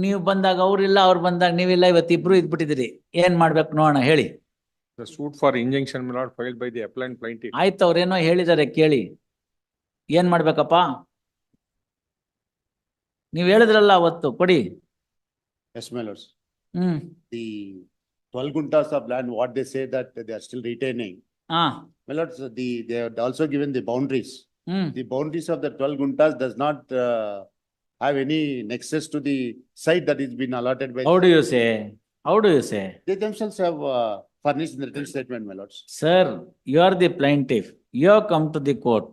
ನೀವು ಬಂದಾಗ ಅವ್ರಿಲ್ಲ ಅವ್ರು ಬಂದಾಗ ನೀವಿಲ್ಲ ಇವತ್ತು ಇಬ್ರು ಇದ್ಬಿಟ್ಟಿದ್ರಿ ಏನ್ ಮಾಡ್ಬೇಕು ನೋಡೋಣ ಹೇಳಿ. Suit for injunction filed by the appellant plaint ಆಯ್ತು ಅವ್ರೇನೋ ಹೇಳಿದ್ದಾರೆ ಕೇಳಿ. ಏನ್ ಮಾಡ್ಬೇಕಪ್ಪ? ನೀವು ಹೇಳಿದ್ರಲ್ಲ ಅವತ್ತು ಕೊಡಿ. Yes my lords hmm. The twelve guntas of land what they say that they are still retaining ah my lords the they also given the boundaries the boundaries of the twelve guntas does not have any nexus to the site that is been allotted by. How do you say? How do you say? They themselves have uh, furnished the written statement, my lords. Sir, you are the plaintiff. You have come to the court.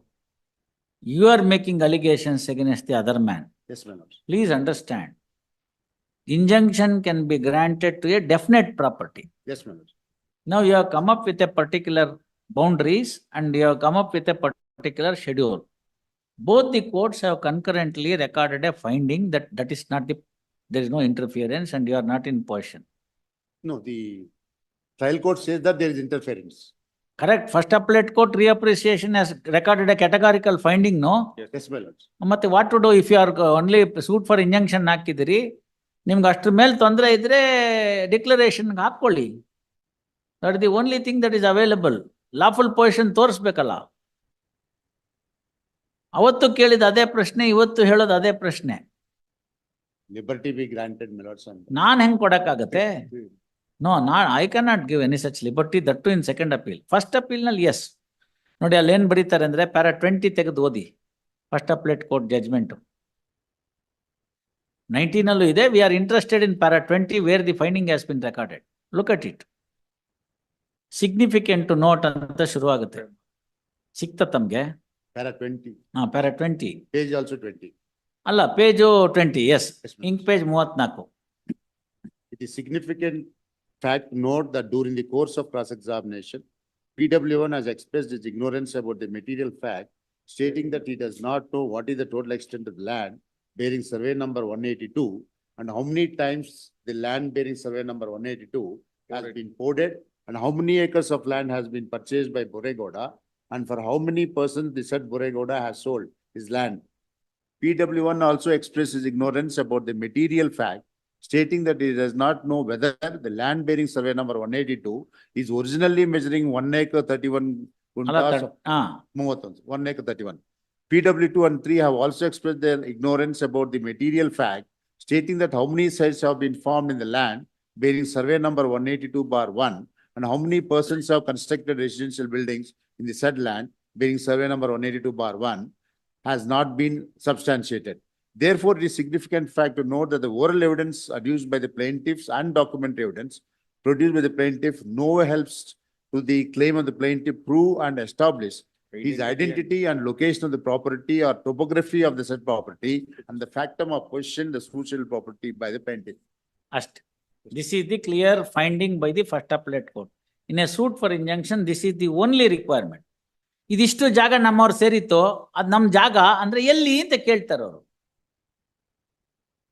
You are making allegations against the other man. Yes, my lords. Please understand. Injunction can be granted to a definite property. Yes, my. Now you have come up with a particular boundaries and you have come up with a particular schedule. Both the courts have concurrently recorded a finding that that is not the, there is no interference and you are not in possession. No, the trial court says that there is interference. Correct? First appellate court reappreciation has recorded a categorical finding, no? Yes, my lords. ಮತ್ತೆ what to do if you are only suit for injunction ಹಾಕಿದಿರಿ ನಿಮ್ಗೆ ಅಷ್ಟ್ರ ಮೇಲೆ ತೊಂದರೆ ಇದ್ರೆ declaration ಹಾಕೊಳ್ಳಿ that the only thing that is available lawful position ತೋರಿಸ್ಬೇಕಲ್ಲ ಅವತ್ತು ಕೇಳಿದ ಅದೇ ಪ್ರಶ್ನೆ ಇವತ್ತು ಹೇಳೋದು ಅದೇ ಪ್ರಶ್ನೆ. ಲಿಬರ್ಟಿ ಬಿ ಗ್ರಾಂಟೆಡ್ ನಾನು ಹೆಂಗ್ ಕೊಡಕ್ಕಾಗತ್ತೆ? ನೋ ನಾ I can not give any such liberty that to in second appeal first ಅಪೀಲ್ನಲ್ಲಿ yes ನೋಡಿ ಅಲ್ಲಿ ಏನ್ ಬರೀತಾರೆ ಅಂದ್ರೆ ಪ್ಯಾರಾ ಟ್ವೆಂಟಿ ತೆಗೆದು ಓದಿ. ಫಸ್ಟ್ ಅಪ್ಲೇಟ್ ಕೋರ್ಟ್ ಜಜ್ಮೆಂಟ್ ನೈನ್ಟೀನಲ್ಲೂ ಇದೆ we are interested in para twenty where the finding has been recorded look at it significant note ಅಂತ ಶುರುವಾಗುತ್ತೆ. ಸಿಕ್ತ ತಮ್ಗೆ? Para twenty, ಹಾ para twenty page also twenty. ಅಲ್ಲ page twenty yes Yes, my ink lords. Page ಮೂವತ್ನಾಲ್ಕು It is significant fact note that during the course of cross-examination, PW one has expressed his ignorance about the material fact, stating that he does not know what is the total extent of the land bearing survey number one eighty-two and how many times the land bearing survey number one eighty-two has Correct. been ported and how many acres of land has been purchased by Boregoda and for how many persons the said Goregoda has sold his land. PW1 also expressed his ignorance about the material fact, stating that he does not know whether the land bearing survey number 182 is originally measuring 1 acre 31 quintals. 1 acre 31. PW2 and 3 have also expressed their ignorance about the material fact, stating that how many sites have been formed in the land bearing survey number 182 bar 1 and how many persons have constructed residential buildings in the said land bearing survey number 182 bar 1 has not been substantiated. Therefore, it is significant fact to note that the oral evidence adduced by the plaintiffs and documentary evidence produced by the plaintiff no helps to the claim of the plaintiff prove and establish his identity and location of the property or topography of the said property and the factum of possession the social property by the plaintiff. This is the clear finding by the first appellate court. In a suit for injunction this is the only requirement ಇದಿಷ್ಟು ಜಾಗ ನಮ್ಮವ್ರು ಸೇರಿತ್ತು, ಅದು ನಮ್ಮ ಜಾಗ ಅಂದ್ರೆ ಎಲ್ಲಿ ಅಂತ ಕೇಳ್ತಾರೆ ಅವರು.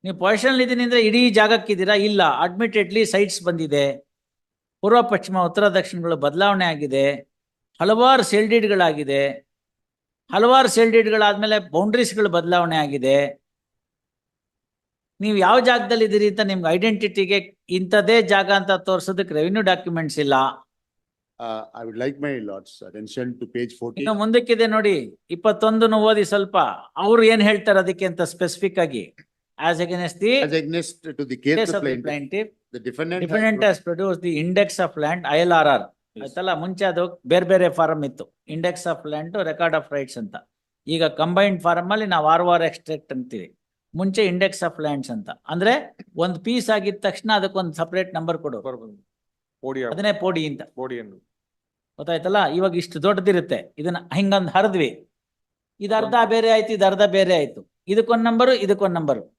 ನೀವು ಪೊಸಿಷನ್ ಇದ್ದೀನಿ ಅಂದರೆ ಇಡೀ ಜಾಗಕ್ಕಿದ್ದೀರಾ? ಇಲ್ಲ. ಅಡ್ಮಿಟೆಡ್ಲಿ ಸೈಟ್ಸ್ ಬಂದಿದೆ. ಪೂರ್ವ, ಪಶ್ಚಿಮ, ಉತ್ತರ, ದಕ್ಷಿಣಗಳು ಬದಲಾವಣೆ ಆಗಿದೆ. ಹಲವಾರು ಸೆಲ್ಡಿಡ್ಗಳಾಗಿದೆ ಹಲವಾರು ಸೆಲ್ಡಿಡ್ಗಳಾದಮೇಲೆ ಬೌಂಡ್ರೀಸ್ಗಳು ಬದಲಾವಣೆ ಆಗಿದೆ. ನೀವು ಯಾವ ಜಾಗದಲ್ಲಿ ಇದ್ದೀರಿ ಅಂತ ನಿಮ್ಗೆ ಐಡೆಂಟಿಟಿಗೆ ಇಂಥದೇ ಜಾಗ ಅಂತ ತೋರಿಸೋದಕ್ಕೆ ರೆವಿನ್ಯೂ ಡಾಕ್ಯುಮೆಂಟ್ಸ್ ಇಲ್ಲ. Uh, I would like my lord's attention to page. ಇನ್ನು ಮುಂದಕ್ಕಿದೆ ನೋಡಿ ಇಪ್ಪತ್ತೊಂದನ್ನು ಓದಿ ಸ್ವಲ್ಪ. ಅವ್ರು ಏನ್ ಹೇಳ್ತಾರೆ ಅದಕ್ಕೆ ಅಂತ ಸ್ಪೆಸಿಫಿಕ್ ಆಗಿ. As against the As against to the case case of the plaintiff, ಪ್ಲಾಂಟಿವ್ the defendant. has pro- ಹಸ್ produce the index of land I L R R. ಆಯ್ತಲ್ಲ ಮುಂಚೆ ಅದು ಬೇರೆ ಬೇರೆ ಫಾರಂ ಇತ್ತು. Index of land record of rights ಅಂತ. ಈಗ combined form ಅಲ್ಲಿ ನಾವು ಆರ್ ಆರ್ ಎಕ್ಸ್ಟ್ರಾಕ್ಟ್ ಅಂತೀವಿ. ಮುಂಚೆ ಇಂಡೆಕ್ಸ್ ಆಫ್ ಲ್ಯಾಂಡ್ಸ್ ಅಂತ. ಅಂದ್ರೆ ಒಂದ್ ಪೀಸ್ ಆಗಿದ ತಕ್ಷಣ ಅದಕ್ಕೊಂದು ಸಪರೇಟ್ ನಂಬರ್ ಕೊಡು. ಅದನ್ನೇ ಪೋಡಿ ಅಂತ. podium. ಗೊತ್ತಾಯ್ತಲ್ಲ? ಇವಾಗ ಇಷ್ಟು ದೊಡ್ಡದಿರುತ್ತೆ. ಇದನ್ನ ಹಿಂಗಂದ್ ಹರಿದ್ವಿ. ಇದು ಅರ್ಧ ಬೇರೆ ಆಯ್ತು ಇದು ಅರ್ಧ ಬೇರೆ ಆಯ್ತು. ಇದಕ್ಕೊಂದ್ number ಇದಕ್ಕೊಂದ್ number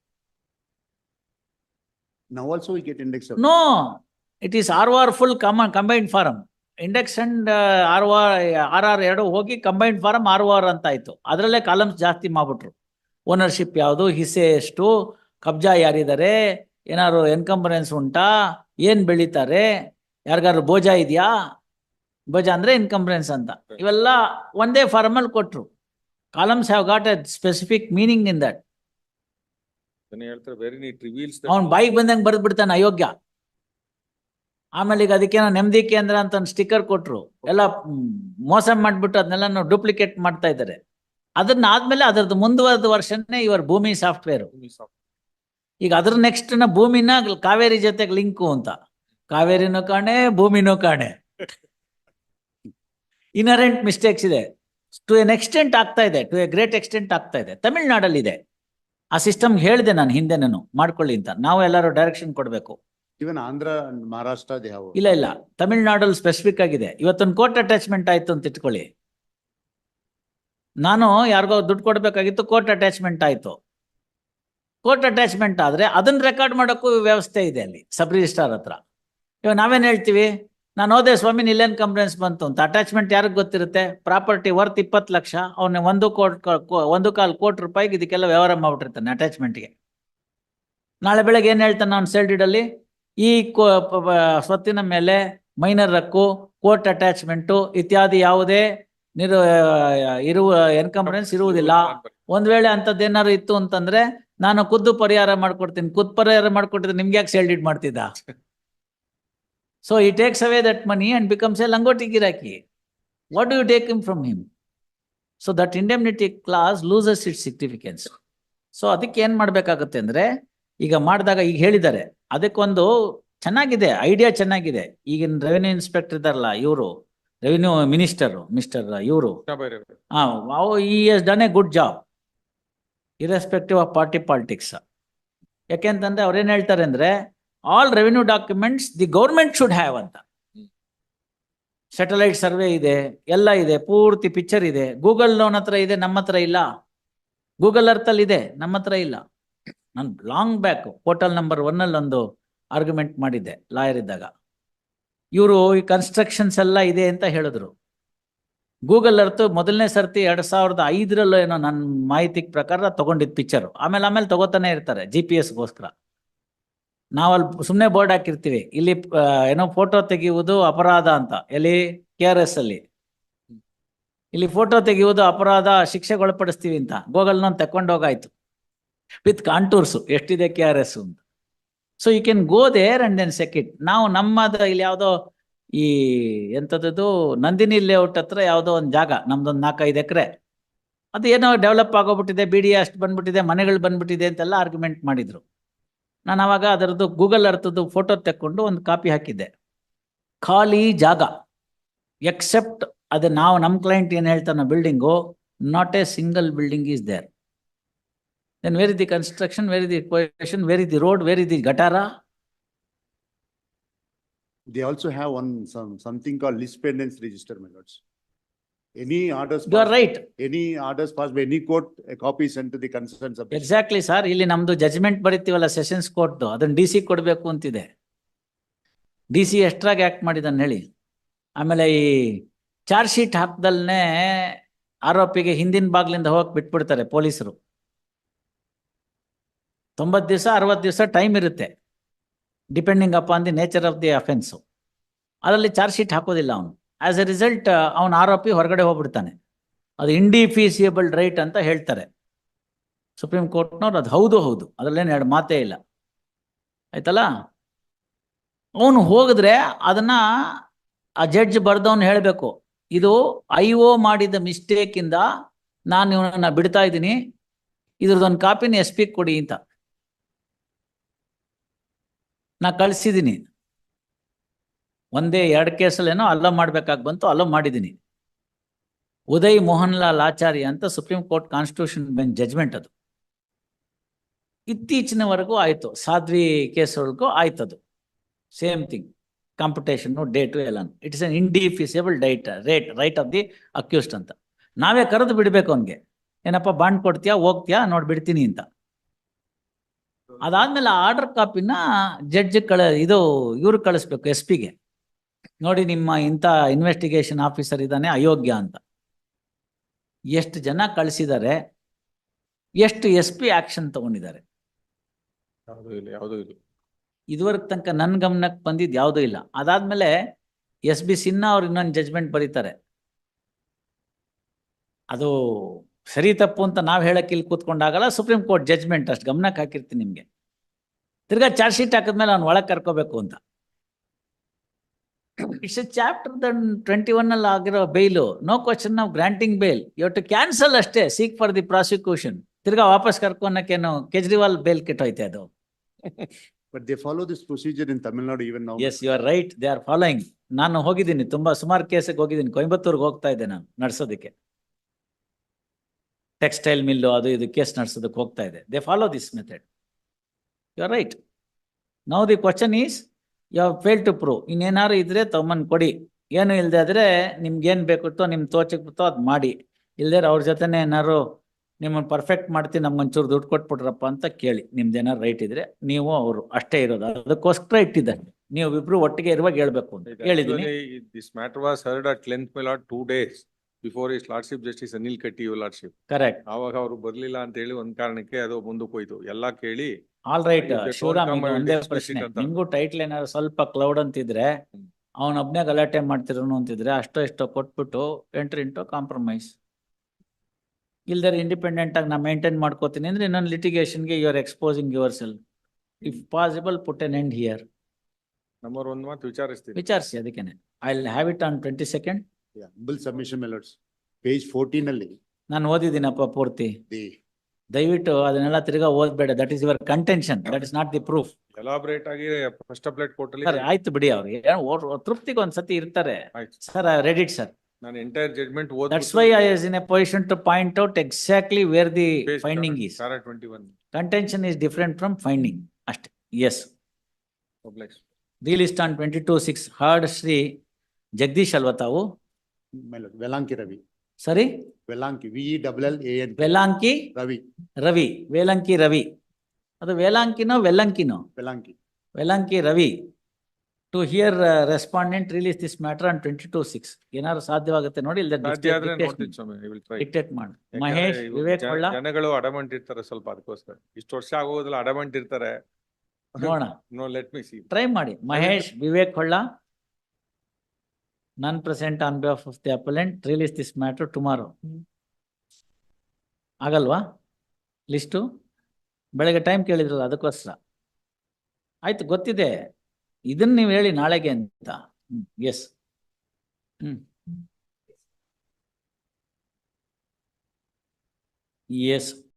Now also we get index of. No it is R R full cum combined form index and R R R R ಎರಡು ಹೋಗಿ ಕಂಬೈನ್ಡ್ ಫಾರಮ್ ಆರ್ ಆರ್ ಅಂತ ಆಯ್ತು. ಅದರಲ್ಲೇ ಕಾಲಮ್ಸ್ ಜಾಸ್ತಿ ಮಾಡ್ಬಿಟ್ರು. ಓನರ್ಶಿಪ್ ಯಾವುದು? ಹಿಸೆ ಎಷ್ಟು? ಕಬ್ಜಾ ಯಾರಿದ್ದಾರೆ? ಏನಾದ್ರು ಎನ್ಕಂಬರೆನ್ಸ್ ಉಂಟಾ? ಏನ್ ಬೆಳಿತಾರೆ? ಯಾರಿಗಾದ್ರು ಭೋಜ ಇದೆಯಾ? ಬೋಜ ಅಂದ್ರೆ ಇನ್ಕಂಪ್ರೆನ್ಸ್ ಅಂತ. ಇವೆಲ್ಲ ಒಂದೇ ಫಾರ್ಮಲ್ ಕೊಟ್ರು. Columns have got a specific meaning in that ಅವ್ನ್ ಬಾಯಿಗೆ ಬಂದಂಗ್ ಬರೆದ್ ಬಿಡ್ತಾನೆ ಅಯೋಗ್ಯ. ಆಮೇಲೆ ಈಗ ಅದಕ್ಕೆ ನೆಮ್ಮದಿ ಕೇಂದ್ರ ಅಂತ ಒಂದು ಸ್ಟಿಕ್ಕರ್ ಕೊಟ್ರು. ಎಲ್ಲ ಮೋಸ ಮಾಡ್ಬಿಟ್ಟು ಅದನ್ನೆಲ್ಲ ಡೂಪ್ಲಿಕೇಟ್ ಮಾಡ್ತಾ ಇದ್ದಾರೆ. ಅದನ್ನ ಆದ್ಮೇಲೆ ಅದರದ್ದು ಮುಂದುವರೆದ ವರ್ಷನೇ ಇವರ್ ಭೂಮಿ ಸಾಫ್ಟ್ವೇರ್ ಈಗ ಅದ್ರ ನೆಕ್ಸ್ಟ್ನ ಭೂಮಿನ ಕಾವೇರಿ ಜೊತೆಗೆ ಲಿಂಕು ಅಂತ. ಕಾವೇರಿನೂ ಕಾಣೆ ಭೂಮಿನೂ ಕಾಣೆ. ಇನರೆಂಟ್ ಮಿಸ್ಟೇಕ್ಸ್ ಇದೆ. ಟು ಎನ್ ಎಕ್ಸ್ಟೆಂಟ್ ಆಗ್ತಾ ಇದೆ. ಟು ಎ ಗ್ರೇಟ್ ಎಕ್ಸ್ಟೆಂಟ್ ಆಗ್ತಾ ಇದೆ. ತಮಿಳ್ನಾಡಲ್ಲಿ ಇದೆ ಆ ಸಿಸ್ಟಮ್ ಹೇಳಿದೆ ನಾನು ಹಿಂದೆ ನಾನು ಮಾಡ್ಕೊಳ್ಳಿ ಅಂತ. ನಾವು ಎಲ್ಲರೂ ಡೈರೆಕ್ಷನ್ ಕೊಡಬೇಕು. ಇವನ್ ಆಂಧ್ರ ಮಹಾರಾಷ್ಟ್ರ. ಇಲ್ಲ ಇಲ್ಲ. ತಮಿಳ್ನಾಡಲ್ಲಿ ಸ್ಪೆಸಿಫಿಕ್ ಆಗಿದೆ. ಇವತ್ತೊಂದು ಕೋರ್ಟ್ ಅಟ್ಯಾಚ್ಮೆಂಟ್ ಆಯ್ತು ಅಂತ ಇಟ್ಕೊಳ್ಳಿ. ನಾನು ಯಾರಿಗೋ ದುಡ್ಡು ಕೊಡಬೇಕಾಗಿತ್ತು ಕೋರ್ಟ್ ಅಟ್ಯಾಚ್ಮೆಂಟ್ ಆಯ್ತು. ಕೋರ್ಟ್ ಅಟ್ಯಾಚ್ಮೆಂಟ್ ಆದ್ರೆ ಅದನ್ನ ರೆಕಾರ್ಡ್ ಮಾಡೋಕ್ಕೂ ವ್ಯವಸ್ಥೆ ಇದೆ ಅಲ್ಲಿ. ಸಬ್ ರಿಜಿಸ್ಟ್ರಾರ್ ಹತ್ರ. ಇವಾಗ ನಾವೇನ್ ಹೇಳ್ತೀವಿ? ನಾನು ಹೋದೆ, ಸ್ವಾಮಿ ಇಲ್ಲೇನು ಕಂಪ್ಲೇಂಟ್ಸ್ ಬಂತು ಅಂತ. ಅಟ್ಯಾಚ್ಮೆಂಟ್ ಯಾರಿಗೆ ಗೊತ್ತಿರುತ್ತೆ? ಪ್ರಾಪರ್ಟಿ ವರ್ತ್ ಇಪ್ಪತ್ತು ಲಕ್ಷ, ಅವನ ಒಂದು ಕೋಟ್ ಒಂದು ಕಾಲು ಕೋಟಿ ರೂಪಾಯಿಗೆ ಇದಕ್ಕೆಲ್ಲ ವ್ಯವಹಾರ ಮಾಡ್ಬಿಟ್ಟಿರ್ತಾನೆ ಅಟ್ಯಾಚ್ಮೆಂಟ್ಗೆ ನಾಳೆ ಬೆಳಗ್ಗೆ ಏನ್ ಹೇಳ್ತಾನೆ ನಾನು ಸೇಲ್ ಡೀಡಲ್ಲಿ ಈ ಕೋ- ಸ್ವತ್ತಿನ ಮೇಲೆ ಮೈನರ್ ಹಕ್ಕು ಕೋರ್ಟ್ ಅಟ್ಯಾಚ್ಮೆಂಟು ಇತ್ಯಾದಿ ಯಾವುದೇ ನಿರು ಇರುವ ಎನ್ಕಂಪ್ಲೇನ್ಸ್ ಇರುವುದಿಲ್ಲ. ಒಂದ್ ವೇಳೆ ಅಂತದ್ದೇನಾದ್ರು ಇತ್ತು ಅಂತಂದ್ರೆ, ನಾನು ಖುದ್ದು ಪರಿಹಾರ ಮಾಡ್ಕೊಡ್ತೀನಿ. ಖುದ್ದು ಪರಿಹಾರ ಮಾಡ್ಕೊಟ್ಟಿದ್ರೆ ನಿಮ್ಗೆ ಯಾಕೆ ಸೇಲ್ ಡೀಡ್ ಮಾಡ್ತಿದ್ದ? So he takes away that money and becomes a langoti giraki what do you take him from him so that indemnity clause loses it significance so ಅದಕ್ಕೆ ಏನು ಮಾಡಬೇಕಾಗುತ್ತೆ ಅಂದರೆ ಈಗ ಮಾಡಿದಾಗ ಈಗ ಹೇಳಿದ್ದಾರೆ ಅದಕ್ಕೊಂದು ಚೆನ್ನಾಗಿದೆ ಐಡಿಯಾ ಚೆನ್ನಾಗಿದೆ. ಈಗಿನ ರೆವೆನ್ಯೂ ಇನ್ಸ್ಪೆಕ್ಟರ್ ಇದ್ದಾರಲ್ಲ ಇವರು ರೆವಿನ್ಯೂ ಮಿನಿಸ್ಟರ್ ಮಿಸ್ಟರ್ ಇವರು. He has done a good job irrespective of party politics ಯಾಕೆಂತಂದ್ರೆ ಅವ್ರೇನು ಹೇಳ್ತಾರೆ ಅಂದ್ರೆ all revenue documents the government should have ಅಂತ. ಸ್ಯಾಟಲೈಟ್ ಸರ್ವೆ ಇದೆ, ಎಲ್ಲ ಇದೆ, ಪೂರ್ತಿ ಪಿಕ್ಚರ್ ಇದೆ. ಗೂಗಲ್ ಲೋನ್ ಹತ್ರ ಇದೆ, ನಮ್ಮ ಹತ್ರ ಇಲ್ಲ. ಗೂಗಲ್ ಅರ್ತ್ ಅಲ್ಲಿ ಇದೆ, ನಮ್ಮ ಹತ್ರ ಇಲ್ಲ. ನಾನು long back portal number one ಅಲ್ಲಿ ಒಂದು ಆರ್ಗ್ಯುಮೆಂಟ್ ಮಾಡಿದ್ದೆ ಲಾಯರ್ ಇದ್ದಾಗ. ಇವರು ಈ ಕನ್ಸ್ಟ್ರಕ್ಷನ್ಸ್ ಎಲ್ಲ ಇದೆ ಅಂತ ಹೇಳಿದ್ರು. ಗೂಗಲ್ ಅರ್ತು ಮೊದಲನೇ ಸರ್ತಿ ಎರಡು ಸಾವಿರದ ಐದರಲ್ಲೋ ಏನೋ ನನ್ನ ಮಾಹಿತಿ ಪ್ರಕಾರ ತಗೊಂಡಿದ್ದ ಪಿಕ್ಚರು ಆಮೇಲೆ ಆಮೇಲೆ ತಗೋತಾನೆ ಇರ್ತಾರೆ ಜಿ ಪಿ ಎಸ್ಗೋಸ್ಕರ ನಾವಲ್ಲಿ ಸುಮ್ಮನೆ ಬೋರ್ಡ್ ಹಾಕಿರ್ತೀವಿ. ಇಲ್ಲಿ ಏನೋ ಫೋಟೋ ತೆಗೆಯುವುದು ಅಪರಾಧ ಅಂತ. ಎಲ್ಲಿ? ಕೆ ಆರ್ ಎಸ್ ಅಲ್ಲಿ. ಇಲ್ಲಿ ಫೋಟೋ ತೆಗೆಯುವುದು ಅಪರಾಧ ಶಿಕ್ಷೆಗೆ ಒಳಪಡಿಸ್ತೀವಿ ಅಂತ. ಗೂಗಲ್ ನಾನು ತಕೊಂಡು ಹೋಗಾಯ್ತು. With contours. ಎಷ್ಟಿದೆ ಕೆ ಆರ್ ಎಸ್ ಅಂತ. So you can go there and then second ನಾವು ನಮ್ಮದ ಇಲ್ಲಿ ಯಾವುದೋ ಈ ಎಂಥದ್ದು ನಂದಿನಿ ಲೇಔಟ್ ಹತ್ರ ಯಾವುದೋ ಒಂದು ಜಾಗ. ನಮ್ದೊಂದು ನಾಲ್ಕೈದು ಎಕರೆ. ಅದು ಏನೋ ಡೆವಲಪ್ ಆಗೋಗ್ಬಿಟ್ಟಿದೆ ಬಿ ಡಿ ಅಷ್ಟು ಬಂದ್ಬಿಟ್ಟಿದೆ, ಮನೆಗಳು ಬಂದ್ಬಿಟ್ಟಿದೆ ಅಂತೆಲ್ಲ ಆರ್ಗ್ಯುಮೆಂಟ್ ಮಾಡಿದ್ರು. ನಾನು ಆವಾಗ ಅದರದ್ದು ಗೂಗಲ್ ಅರ್ಥದ್ದು ಫೋಟೋ ತೆಕ್ಕೊಂಡು ಒಂದು ಕಾಪಿ ಹಾಕಿದ್ದೆ. ಖಾಲಿ ಜಾಗ. ಎಕ್ಸೆಪ್ಟ್ ಅದೇ ನಾವು ನಮ್ಮ ಕ್ಲೈಂಟ್ ಏನು ಹೇಳ್ತಾನೋ building not a single building is there then where the construction where the question where the road where the ಗಟಾರ They also have one, some, something called list pendants register, my lords. Any orders. You are passed- right Any orders passed by any court, a copy is sent to the concerned subject. Exactly sir ಇಲ್ಲಿ ನಮ್ದು judgment ಬರಿತೀವಲ್ಲ sessions court ಅದನ್ನ D C ಕೊಡ್ಬೇಕು ಅಂತಿದೆ. D C ಎಷ್ಟ್ರಾಗಿ act ಮಾಡಿದಾನೆ ಹೇಳಿ. ಆಮೇಲೆ ಈ ಚಾರ್ಜ್ ಶೀಟ್ ಹಾಕ್ದಲ್ನೇ ಆರೋಪಿಗೆ ಹಿಂದಿನ ಬಾಗ್ಲಿಂದ ಹೋಗಕ್ ಬಿಟ್ಬಿಡ್ತಾರೆ ಪೊಲೀಸರು. ತೊಂಬತ್ತು ದಿವಸ ಅರವತ್ತು ದಿವಸ ಟೈಮ್ ಇರುತ್ತೆ. Depending up on the nature of the offence ಅದರಲ್ಲಿ ಚಾರ್ಜ್ ಶೀಟ್ ಹಾಕೋದಿಲ್ಲ ಅವನು. ಆಸ್ ಎ ರಿಸಲ್ಟ್ ಅವನ ಆರೋಪಿ ಹೊರಗಡೆ ಹೋಗ್ಬಿಡ್ತಾನೆ. ಅದು ಇಂಡಿಫೀಸಿಯಬಲ್ ರೈಟ್ ಅಂತ ಹೇಳ್ತಾರೆ. ಸುಪ್ರೀಂ ಕೋರ್ಟ್ನವ್ರು ಅದು ಹೌದು ಹೌದು, ಅದರಲ್ಲೇನು ಎರಡು ಮಾತೇ ಇಲ್ಲ. ಆಯ್ತಲ್ಲ? ಅವನು ಹೋಗಿದ್ರೆ ಅದನ್ನ ಆ ಜಡ್ಜ್ ಬರ್ದವನು ಹೇಳಬೇಕು, ಇದು ಐ ಒ ಮಾಡಿದ ಮಿಸ್ಟೇಕ್ ಇಂದ ನಾನು ಇವನನ್ನ ಬಿಡ್ತಾ ಇದ್ದೀನಿ, ಇದ್ರದ್ದೊಂದು ಕಾಪಿನ ಎಸ್ ಪಿ ಕೊಡಿ ಅಂತ. ನಾ ಕಳ್ಸಿದ್ದೀನಿ ಒಂದೇ ಎರಡು ಕೇಸಲ್ಲೇನೋ ಅಲ್ಲ ಮಾಡ್ಬೇಕಾಗಿ ಬಂತು ಅಲ್ಲ ಮಾಡಿದ್ದೀನಿ ಉದಯ್ ಮೋಹನ್ ಲಾಲ್ ಆಚಾರ್ಯ ಅಂತ Supreme Court constitution bench judgment ಅದು. ಇತ್ತೀಚಿನವರೆಗೂ ಆಯಿತು, ಸಾಧ್ವಿ ಕೇಸ್ವರೆಗೂ ಆಯ್ತು ಅದು ಸೇಮ್ ಥಿಂಗ್ ಕಾಂಪಿಟೇಷನ್ ಡೇಟು ಎಲ್ಲ it is an indefeasible diet rate right of the accused ಅಂತ. ನಾವೇ ಕರೆದು ಬಿಡ್ಬೇಕು ಅವನ್ಗೆ. ಏನಪ್ಪ, ಬಾಂಡ್ ಕೊಡ್ತೀಯಾ, ಹೋಗ್ತೀಯಾ, ನೋಡಿ ಬಿಡ್ತೀನಿ ಅಂತ. ಅದಾದ್ಮೇಲೆ ಆರ್ಡರ್ ಕಾಪಿನ ಜಡ್ಜ್ ಕಳ ಇದು ಇವ್ರಿಗೆ ಕಳಿಸ್ಬೇಕು ಎಸ್ ಪಿಗೆ ನೋಡಿ ನಿಮ್ಮ ಇಂಥ ಇನ್ವೆಸ್ಟಿಗೇಷನ್ ಆಫೀಸರ್ ಇದ್ದಾನೆ ಅಯೋಗ್ಯ ಅಂತ. ಎಷ್ಟು ಜನ ಕಳಿಸಿದ್ದಾರೆ ಎಷ್ಟು ಎಸ್ ಪಿ ಆಕ್ಷನ್ ತಗೊಂಡಿದ್ದಾರೆ. ಯಾವ್ದು ಇಲ್ಲ ಯಾವ್ದು ಇಲ್ಲ. ಇದುವರೆಗೆ ತನಕ ನನ್ನ ಗಮನಕ್ಕೆ ಬಂದಿದ್ದು ಯಾವುದೂ ಇಲ್ಲ. ಅದಾದ್ಮೇಲೆ ಎಸ್ ಬಿ ಸಿನ್ಹಾ ಅವ್ರು ಇನ್ನೊಂದು ಜಜ್ಮೆಂಟ್ ಬರೀತಾರೆ. ಅದು ಸರಿ ತಪ್ಪು ಅಂತ ನಾವು ಹೇಳಕ್ಕೆ ಇಲ್ಲಿ ಕೂತ್ಕೊಂಡಾಗಲ್ಲ ಸುಪ್ರೀಂ ಕೋರ್ಟ್ ಜಜ್ಮೆಂಟ್ ಅಷ್ಟು ಗಮನಕ್ಕೆ ಹಾಕಿರ್ತೀನಿ ನಿಮಗೆ. ತಿರ್ಗಾ ಚಾರ್ಜ್ ಶೀಟ್ ಹಾಕಿದ್ಮೇಲೆ ಅವ್ನು ಒಳಗೆ ಕರ್ಕೋಬೇಕು ಅಂತ. It's a chapter then twenty one ಅಲ್ಲಿ ಆಗಿರೋ bail no question of granting bail you to cancel ಅಷ್ಟೇ ಸೀಕ್ ಫಾರ್ ದಿ ಪ್ರಾಸಿಕ್ಯೂಷನ್ ತಿರ್ಗಾ ವಾಪಸ್ ಕರ್ಕೊನಕ್ಕೇನು ಕೇಜ್ರಿವಾಲ್ ಬೇಲ್ ಕೆಟ್ಟೋಯ್ತೆ ಅದು. But they follow this procedure in Tamil Nadu even now. Yes you are right they are following ನಾನು ಹೋಗಿದ್ದೀನಿ ತುಂಬಾ ಸುಮಾರು ಕೇಸಿಗೆ ಹೋಗಿದ್ದೀನಿ. ಕೊಯಂಬತ್ತೂರ್ಗೆ ಹೋಗ್ತಾ ಇದ್ದೆ ನಾನು ನಡ್ಸೋದಕ್ಕೆ. ಟೆಕ್ಸ್ಟೈಲ್ ಮಿಲ್ ಅದು ಇದು ಕೇಸ್ ನಡೆಸೋದಕ್ಕೆ ಹೋಗ್ತಾ ಇದೆ they follow this method you are right now the question is you have fail to prove ಇನ್ನೇನಾರು ಇದ್ರೆ ತಗೊಂಬಂದ್ ಕೊಡಿ. ಏನು ಇಲ್ದೆ ಆದ್ರೆ ನಿಮ್ಗೇನ್ ಏನ್ ಬೇಕಿತ್ತೋ ನಿಮ್ ತೋಚಕ್ ಬಿತ್ತೋ ಅದ್ ಮಾಡಿ. ಇಲ್ದೇ ಅವ್ರ ಜೊತೆನೆ ಏನಾರು ನಿಮ್ಮನ್ನ ಪರ್ಫೆಕ್ಟ್ ಮಾಡ್ತೀನಿ ನಮ್ಗೊಂಚೂರು ದುಡ್ಡು ಕೊಟ್ಬಿಟ್ರಪ್ಪ ಅಂತ ಕೇಳಿ. ನಿಮ್ದು ಏನಾರು ರೈಟ್ ಇದ್ರೆ ನೀವು ಅವರು ಅಷ್ಟೇ ಇರೋದು. ಅದಕ್ಕೋಸ್ಕರ ಇಟ್ಟಿದ್ದಾರೆ. ನೀವು ಇಬ್ರು ಒಟ್ಟಿಗೆ ಇರುವಾಗ ಹೇಳ್ಬೇಕು ಅಂತ ಹೇಳಿದೀನಿ. This matter was heard at length, my lord, two days before his lordship justice Anil your lordship. ಕರೆಕ್ಟ್ ಆವಾಗ ಅವರು ಬರ್ಲಿಲ್ಲ ಅಂತ ಹೇಳಿ ಒಂದ್ ಕಾರಣಕ್ಕೆ ಅದು ಮುಂದಕ್ಕೆ ಹೋಯ್ತು. ಎಲ್ಲಾ ಕೇಳಿ all right If they don't Shivaram come, I will ಒಂದೇ ಪ್ರಶ್ನೆ. ನಿಮ್ಗೂ ಟೈಟ್ಲ್ ಏನಾದ್ರು ಸ್ವಲ್ಪ ಕ್ಲೌಡ್ ಅಂತಿದ್ರೆ ಅವನ ಒಬ್ನೇ ಗಲಾಟೆ ಮಾಡ್ತಿರೋನು ಅಂತಿದ್ರೆ ಅಷ್ಟೋ ಇಷ್ಟೋ ಕೊಟ್ಬಿಟ್ಟು ಎಂಟ್ರಿ ಇಂಟು ಕಾಂಪ್ರಮೈಸ್ ಇಲ್ದರೆ ಇಂಡಿಪೆಂಡೆಂಟ್ ಆಗಿ ನಾ ಮೇಂಟೈನ್ ಮಾಡ್ಕೋತೀನಿ ಅಂದ್ರೆ ಇನ್ನೊಂದು ಲಿಟಿಗೇಷನ್ಗೆ you are exposing yourself if possible put an end here ನಮ್ಮವ್ರ ಒಂದ್ ಮಾತು ವಿಚಾರಿಸ್ತೀನಿ. ವಿಚಾರಿಸಿ ಅದಕ್ಕೇನೆ. I have it on twenty second Yeah, humble submission, my lords. Page fourteen ಅಲ್ಲಿ, ನಾನು ಓದಿದ್ದೀನಪ್ಪ ಪೂರ್ತಿ. The ದಯವಿಟ್ಟು ಅದನ್ನೆಲ್ಲ ತಿರುಗಾ ಓದ್ಬೇಡ. That is your contention that is not the proof elaborate ಆಗಿ ಫಸ್ಟ್ ಅಪ್ಲೇಟ್ ಕೊಟ್ಟಲ್ಲಿ ಸರ್ ಆಯ್ತು ಬಿಡಿ ಅವ್ರು ತೃಪ್ತಿಗೆ ಒಂದ್ ಸತಿ ಇರ್ತಾರೆ. ಸರ್ ಐ ರೆಡಿ ಸರ್ ನನ್ನ ಎಂಟೈರ್ ಜಡ್ಜ್ಮೆಂಟ್ ಓದ್ that's why I is in a position to point out exactly where the finding is sir 21 contention is different from finding ಅಷ್ಟೇ yes complex the list on 22 6 heard Shri Jagadish ಅಲ್ವತಾವು Velanki Ravi ಸರಿ? Velanki V E L A K, Velanki Ravi, Ravi, Velanki Ravi. ಅದು ವೇಲಾಂಕಿನೋ ವೆಲ್ಲಂಕಿನೋ? Velanki Vellanki Ravi. To hear respondent release this matter on twenty two six ಏನಾದ್ರು ಸಾಧ್ಯವಾಗುತ್ತೆ ನೋಡಿ ಇಲ್ದ ಸಾಧ್ಯ ಆದ್ರೆ ನೋಡ್ತೀನಿ ಸ್ವಾಮಿ ಐ ವಿಲ್ ಟ್ರೈ ಡಿಕ್ಟೇಟ್ ಮಾಡಿ. ಮಹೇಶ್ ವಿವೇಕ್ ಕೊಳ್ಳ ಜನಗಳು ಅಡಮೆಂಟ್ ಇರ್ತಾರೆ ಸ್ವಲ್ಪ ಅದಕ್ಕೋಸ್ಕರ ಇಷ್ಟು ವರ್ಷ ಆಗೋದಿಲ್ಲ ಅಡಮೆಂಟ್ ಇರ್ತಾರೆ ನೋಡೋಣ. No let me see try ಮಾಡಿ Mahesh Vivek Holla none present on behalf of the appellant release this matter tomorrow ಆಗಲ್ವಾ? ಲಿಸ್ಟು ಬೆಳಗ್ಗೆ ಟೈಮ್ ಕೇಳಿದ್ರಲ್ಲ, ಅದಕ್ಕೋಸ್ಕರ. ಆಯ್ತು, ಗೊತ್ತಿದೆ. ಇದನ್ನ ನೀವು ಹೇಳಿ ನಾಳೆಗೆ ಅಂತ. ಎಸ್ ಹ್ಮ್. ಎಸ್